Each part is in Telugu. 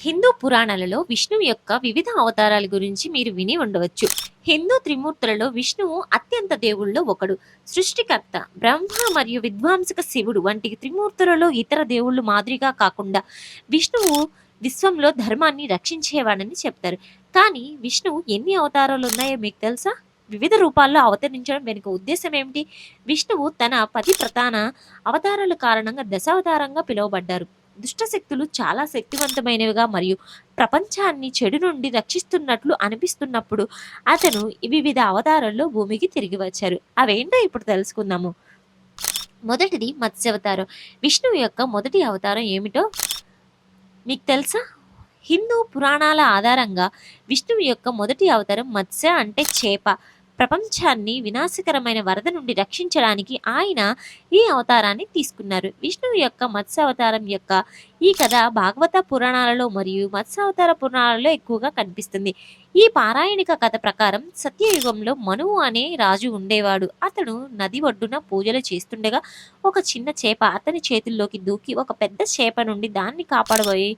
హిందూ పురాణాలలో విష్ణువు యొక్క వివిధ అవతారాల గురించి మీరు విని ఉండవచ్చు. హిందూ త్రిమూర్తులలో విష్ణువు అత్యంత దేవుళ్ళలో ఒకడు. సృష్టికర్త బ్రహ్మ మరియు విద్వాంసక శివుడు వంటి త్రిమూర్తులలో ఇతర దేవుళ్ళు మాదిరిగా కాకుండా విష్ణువు విశ్వంలో ధర్మాన్ని రక్షించేవాడని చెప్తారు. కానీ విష్ణువు ఎన్ని అవతారాలు ఉన్నాయో మీకు తెలుసా? వివిధ రూపాల్లో అవతరించడం వెనుక ఉద్దేశం ఏమిటి? విష్ణువు తన పది ప్రధాన అవతారాల కారణంగా దశావతారంగా పిలువబడ్డారు. దుష్టశక్తులు చాలా శక్తివంతమైనవిగా మరియు ప్రపంచాన్ని చెడు నుండి రక్షిస్తున్నట్లు అనిపిస్తున్నప్పుడు అతను వివిధ అవతారాల్లో భూమికి తిరిగి వచ్చారు. అవేంటో ఇప్పుడు తెలుసుకుందాము. మొదటిది మత్స్యావతారం. విష్ణువు యొక్క మొదటి అవతారం ఏమిటో మీకు తెలుసా? హిందూ పురాణాల ఆధారంగా విష్ణువు యొక్క మొదటి అవతారం మత్స్య అంటే చేప. ప్రపంచాన్ని వినాశకరమైన వరద నుండి రక్షించడానికి ఆయన ఈ అవతారాన్ని తీసుకున్నారు. విష్ణువు యొక్క మత్స్య అవతారం యొక్క ఈ కథ భాగవత పురాణాలలో మరియు మత్స్యావతార పురాణాలలో ఎక్కువగా కనిపిస్తుంది. ఈ పారాయణిక కథ ప్రకారం సత్యయుగంలో మనువు అనే రాజు ఉండేవాడు. అతను నది ఒడ్డున పూజలు చేస్తుండగా ఒక చిన్న చేప అతని చేతుల్లోకి దూకి ఒక పెద్ద చేప నుండి దాన్ని కాపాడబోయి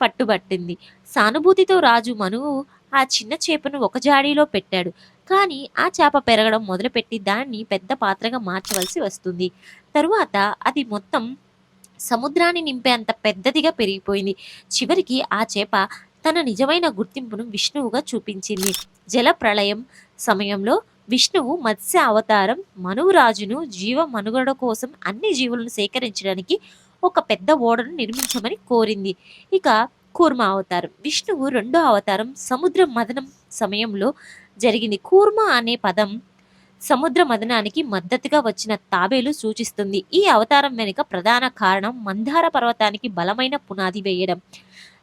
పట్టుబట్టింది. సానుభూతితో రాజు మనువు ఆ చిన్న చేపను ఒక జాడీలో పెట్టాడు. కానీ ఆ చేప పెరగడం మొదలుపెట్టి దాన్ని పెద్ద పాత్రగా మార్చవలసి వస్తుంది. తరువాత అది మొత్తం సముద్రాన్ని నింపేంత పెద్దదిగా పెరిగిపోయింది. చివరికి ఆ చేప తన నిజమైన గుర్తింపును విష్ణువుగా చూపించింది. జల ప్రళయం సమయంలో విష్ణువు మత్స్య అవతారం మనువురాజును జీవ మనుగడ కోసం అన్ని జీవులను సేకరించడానికి ఒక పెద్ద ఓడను నిర్మించమని కోరింది. ఇక కూర్మ అవతారం. విష్ణువు రెండో అవతారం సముద్ర మదనం సమయంలో జరిగింది. కూర్మ అనే పదం సముద్ర మదనానికి మద్దతుగా వచ్చిన తాబేలు సూచిస్తుంది. ఈ అవతారం వెనుక ప్రధాన కారణం మందార పర్వతానికి బలమైన పునాది వేయడం.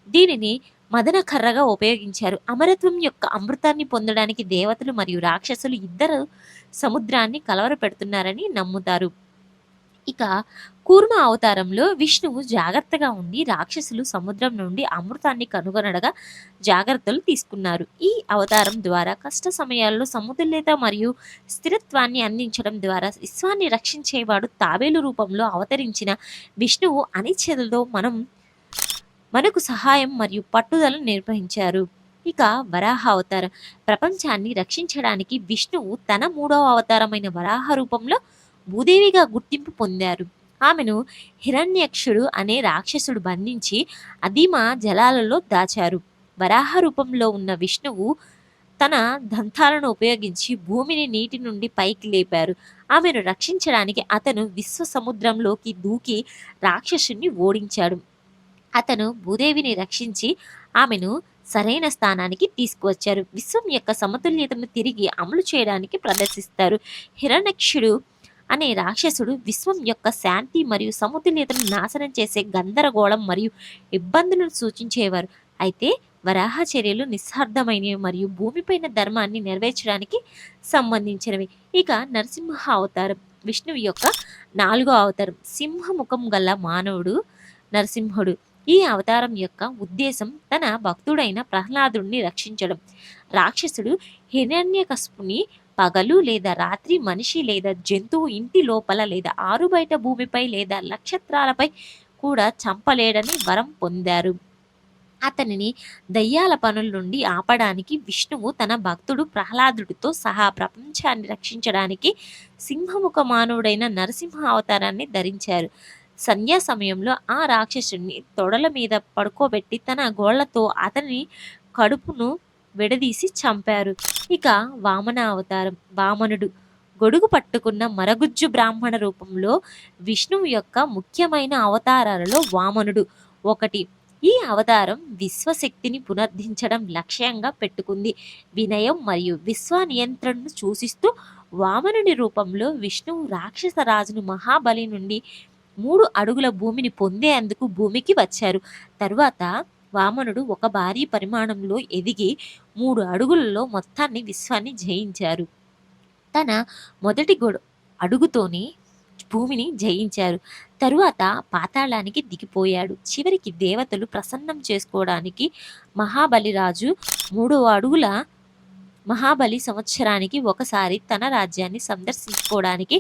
దీనిని మదన కర్రగా ఉపయోగించారు. అమరత్వం యొక్క అమృతాన్ని పొందడానికి దేవతలు మరియు రాక్షసులు ఇద్దరు సముద్రాన్ని కలవరపెడుతున్నారని నమ్ముతారు. ఇక కూర్మ అవతారంలో విష్ణువు జాగ్రత్తగా ఉండి రాక్షసులు సముద్రం నుండి అమృతాన్ని కనుగొనడగా జాగ్రత్తలు తీసుకున్నారు. ఈ అవతారం ద్వారా కష్ట సమయాల్లో సమతుల్యత మరియు స్థిరత్వాన్ని అందించడం ద్వారా విశ్వాన్ని రక్షించేవాడు తాబేలు రూపంలో అవతరించిన విష్ణువు అనిశ్చతలో మనం మనకు సహాయం మరియు పట్టుదల నిర్వహించారు. ఇక వరాహ అవతారం ప్రపంచాన్ని రక్షించడానికి విష్ణువు తన మూడవ అవతారమైన వరాహ రూపంలో భూదేవిగా గుర్తింపు పొందారు. ఆమెను హిరణ్యక్షుడు అనే రాక్షసుడు బంధించి అధీమ జలాలలో దాచారు. వరాహ రూపంలో ఉన్న విష్ణువు తన దంతాలను ఉపయోగించి భూమిని నీటి నుండి పైకి లేపారు. ఆమెను రక్షించడానికి అతను విశ్వ సముద్రంలోకి దూకి రాక్షసుని ఓడించాడు. అతను భూదేవిని రక్షించి ఆమెను సరైన స్థానానికి తీసుకువచ్చారు. విశ్వం యొక్క సమతుల్యతను తిరిగి అమలు చేయడానికి ప్రదర్శిస్తారు. హిరణ్యక్షుడు అనే రాక్షసుడు విశ్వం యొక్క శాంతి మరియు సమతుల్యతను నాశనం చేసే గందరగోళం మరియు ఇబ్బందులను సూచించేవారు. అయితే వరాహ చర్యలు నిస్సార్థమైనవి మరియు భూమిపైన ధర్మాన్ని నెరవేర్చడానికి సంబంధించినవి. ఇక నరసింహ అవతారం విష్ణువు యొక్క నాలుగో అవతారం సింహముఖం గల మానవుడు నరసింహుడు. ఈ అవతారం యొక్క ఉద్దేశం తన భక్తుడైన ప్రహ్లాదుడిని రక్షించడం. రాక్షసుడు హిరణ్యకశపుని పగలు లేదా రాత్రి మనిషి లేదా జంతువు ఇంటి లోపల లేదా ఆరు బయట భూమిపై లేదా నక్షత్రాలపై కూడా చంపలేడని వరం పొందారు. అతనిని దయ్యాల పనుల నుండి ఆపడానికి విష్ణువు తన భక్తుడు ప్రహ్లాదుడితో సహా ప్రపంచాన్ని రక్షించడానికి సింహముఖ మానవుడైన నరసింహ అవతారాన్ని ధరించారు. సంధ్యా సమయంలో ఆ రాక్షసుడిని తొడల మీద పడుకోబెట్టి తన గోళ్ళతో అతని కడుపును విడదీసి చంపారు. ఇక వామన అవతారం. వామనుడు గొడుగు పట్టుకున్న మరగుజ్జు బ్రాహ్మణ రూపంలో విష్ణువు యొక్క ముఖ్యమైన అవతారాలలో వామనుడు ఒకటి. ఈ అవతారం విశ్వశక్తిని పునర్ధించడం లక్ష్యంగా పెట్టుకుంది. వినయం మరియు విశ్వ నియంత్రణను సూచిస్తూ వామనుని రూపంలో విష్ణువు రాక్షస రాజును మహాబలి నుండి మూడు అడుగుల భూమిని పొందేందుకు భూమికి వచ్చారు. తరువాత వామనుడు ఒక భారీ పరిమాణంలో ఎదిగి మూడు అడుగులలో మొత్తాన్ని విశ్వాన్ని జయించారు. తన మొదటి గొడు అడుగుతోనే భూమిని జయించారు. తరువాత పాతాళానికి దిగిపోయాడు. చివరికి దేవతలు ప్రసన్నం చేసుకోవడానికి మహాబలిరాజు మూడవ అడుగుల మహాబలి సంవత్సరానికి ఒకసారి తన రాజ్యాన్ని సందర్శించుకోవడానికి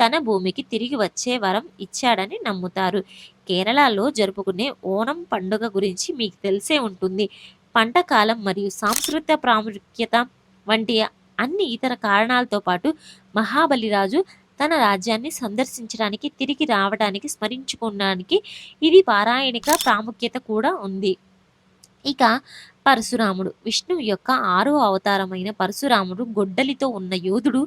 తన భూమికి తిరిగి వచ్చే వరం ఇచ్చాడని నమ్ముతారు. కేరళలో జరుపుకునే ఓణం పండుగ గురించి మీకు తెలిసే ఉంటుంది. పంట కాలం మరియు సాంస్కృతిక ప్రాముఖ్యత వంటి అన్ని ఇతర కారణాలతో పాటు మహాబలిరాజు తన రాజ్యాన్ని సందర్శించడానికి తిరిగి రావడానికి స్మరించుకోవడానికి ఇది పారాయణిక ప్రాముఖ్యత కూడా ఉంది. ఇక పరశురాముడు. విష్ణువు యొక్క ఆరో అవతారమైన పరశురాముడు గొడ్డలితో ఉన్న యోధుడు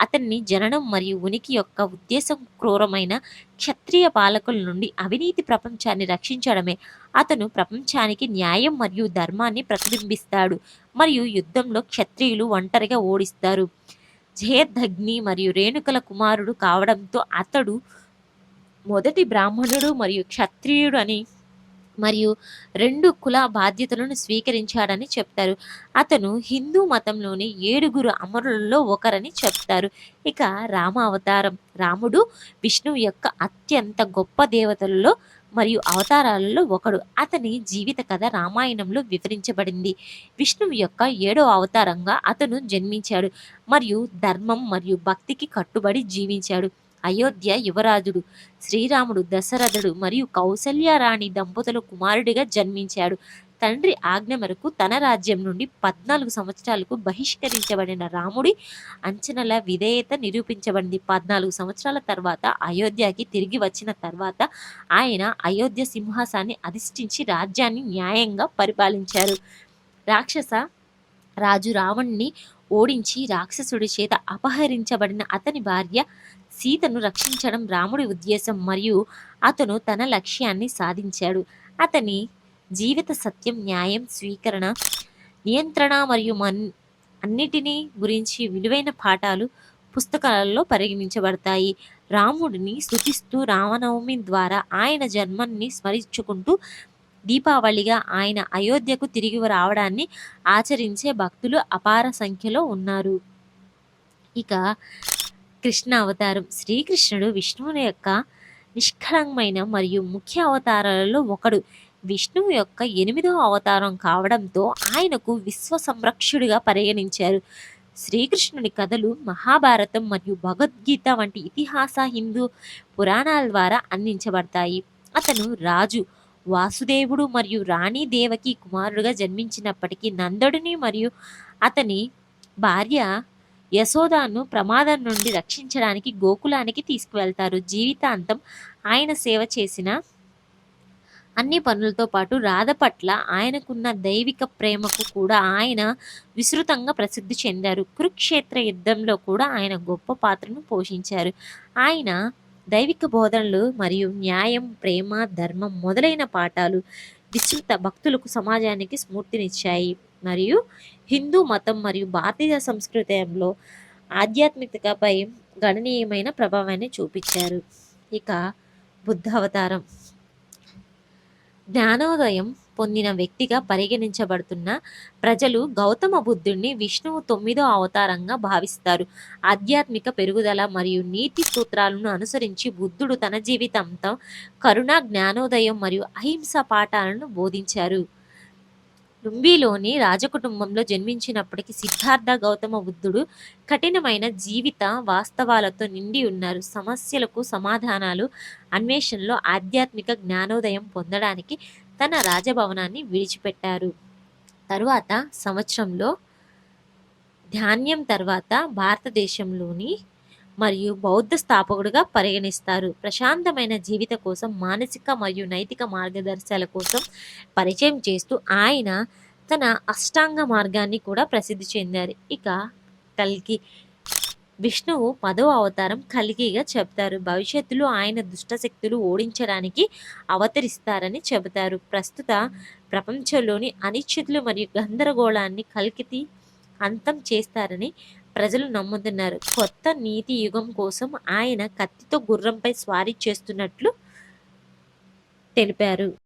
అతన్ని జననం మరియు ఉనికి యొక్క ఉద్దేశం క్రూరమైన క్షత్రియ పాలకుల నుండి అవినీతి ప్రపంచాన్ని రక్షించడమే. అతను ప్రపంచానికి న్యాయం మరియు ధర్మాన్ని ప్రతిబింబిస్తాడు మరియు యుద్ధంలో క్షత్రియులు ఒంటరిగా ఓడిస్తారు. జయదగ్ని మరియు రేణుకల కుమారుడు కావడంతో అతడు మొదటి బ్రాహ్మణుడు మరియు క్షత్రియుడు అని మరియు రెండు కుల బాధ్యతలను స్వీకరించాడని చెప్తారు. అతను హిందూ మతంలోని ఏడుగురు అమరులలో ఒకరని చెప్తారు. ఇక రామ అవతారం రాముడు విష్ణువు యొక్క అత్యంత గొప్ప దేవతలలో మరియు అవతారాలలో ఒకడు. అతని జీవిత కథ రామాయణంలో వివరించబడింది. విష్ణువు యొక్క ఏడో అవతారంగా అతను జన్మించాడు మరియు ధర్మం మరియు భక్తికి కట్టుబడి జీవించాడు. అయోధ్య యువరాజుడు శ్రీరాముడు దశరథుడు మరియు కౌసల్యారాణి దంపతుల కుమారుడిగా జన్మించాడు. తండ్రి ఆజ్ఞ మేరకు తన రాజ్యం నుండి పద్నాలుగు సంవత్సరాలకు బహిష్కరించబడిన రాముడి అంచనల విధేయత నిరూపించబడింది. పద్నాలుగు సంవత్సరాల తర్వాత అయోధ్యకి తిరిగి వచ్చిన తర్వాత ఆయన అయోధ్య సింహాసాన్ని అధిష్ఠించి రాజ్యాన్ని న్యాయంగా పరిపాలించారు. రాక్షస రాజు రావణ్ణి ఓడించి రాక్షసుడి చేత అపహరించబడిన అతని భార్య సీతను రక్షించడం రాముడి ఉద్దేశం మరియు అతను తన లక్ష్యాన్ని సాధించాడు. అతని జీవిత సత్యం న్యాయం స్వీకరణ నియంత్రణ మరియు మన్ అన్నిటినీ గురించి విలువైన పాఠాలు పుస్తకాలలో పరిగణించబడతాయి. రాముడిని స్థుతిస్తూ రామనవమి ద్వారా ఆయన జన్మాన్ని స్మరించుకుంటూ దీపావళిగా ఆయన అయోధ్యకు తిరిగి రావడాన్ని ఆచరించే భక్తులు అపార సంఖ్యలో ఉన్నారు. ఇక కృష్ణ అవతారం. శ్రీకృష్ణుడు విష్ణువుని యొక్క నిష్కళంకమైన మరియు ముఖ్య అవతారాలలో ఒకడు. విష్ణువు యొక్క ఎనిమిదవ అవతారం కావడంతో ఆయనకు విశ్వ సంరక్షుడిగా పరిగణించారు. శ్రీకృష్ణుని కథలు మహాభారతం మరియు భగవద్గీత వంటి ఇతిహాస హిందూ పురాణాల ద్వారా అందించబడతాయి. అతను రాజు వాసుదేవుడు మరియు రాణి దేవకి కుమారుడుగా జన్మించినప్పటికీ నందుడిని మరియు అతని భార్య యశోదాను ప్రమాదం నుండి రక్షించడానికి గోకులానికి తీసుకువెళ్తారు. జీవితాంతం ఆయన సేవ చేసిన అన్ని పనులతో పాటు రాధ పట్ల ఆయనకున్న దైవిక ప్రేమకు కూడా ఆయన విస్తృతంగా ప్రసిద్ధి చెందారు. కురుక్షేత్ర యుద్ధంలో కూడా ఆయన గొప్ప పాత్రను పోషించారు. ఆయన దైవిక బోధనలు మరియు న్యాయం ప్రేమ ధర్మం మొదలైన పాఠాలు విస్తృత భక్తులకు సమాజానికి స్ఫూర్తినిచ్చాయి. మరియు హిందూ మతం మరియు భారతీయ సంస్కృతంలో ఆధ్యాత్మికతపై గణనీయమైన ప్రభావాన్ని చూపించారు. ఇక బుద్ధ అవతారం. జ్ఞానోదయం పొందిన వ్యక్తిగా పరిగణించబడుతున్న ప్రజలు గౌతమ బుద్ధుడిని విష్ణువు తొమ్మిదో అవతారంగా భావిస్తారు. ఆధ్యాత్మిక పెరుగుదల మరియు నీతి సూత్రాలను అనుసరించి బుద్ధుడు తన జీవితంతో కరుణ జ్ఞానోదయం మరియు అహింస పాఠాలను బోధించారు. లుంబీలోని రాజకుటుంబంలో జన్మించినప్పటికీ సిద్ధార్థ గౌతమ బుద్ధుడు కఠినమైన జీవిత వాస్తవాలతో నిండి ఉన్నారు. సమస్యలకు సమాధానాలు అన్వేషణలో ఆధ్యాత్మిక జ్ఞానోదయం పొందడానికి తన రాజభవనాన్ని విడిచిపెట్టారు. తరువాత సంవత్సరంలో ధాన్యం తర్వాత భారతదేశంలోని మరియు బౌద్ధ స్థాపకుడుగా పరిగణిస్తారు. ప్రశాంతమైన జీవిత కోసం మానసిక మరియు నైతిక మార్గదర్శాల కోసం పరిచయం చేస్తూ ఆయన తన అష్టాంగ మార్గాన్ని కూడా ప్రసిద్ధి చెందారు. ఇక కల్కి విష్ణువు పదవ అవతారం కలిగిగా చెప్తారు. భవిష్యత్తులో ఆయన దుష్టశక్తులు ఓడించడానికి అవతరిస్తారని చెబుతారు. ప్రస్తుత ప్రపంచంలోని అనిశ్చితులు మరియు గందరగోళాన్ని కలికితి అంతం చేస్తారని ప్రజలు నమ్ముతున్నారు. కొత్త నీతి యుగం కోసం ఆయన కత్తితో గుర్రంపై స్వారీ చేస్తున్నట్లు తెలిపారు.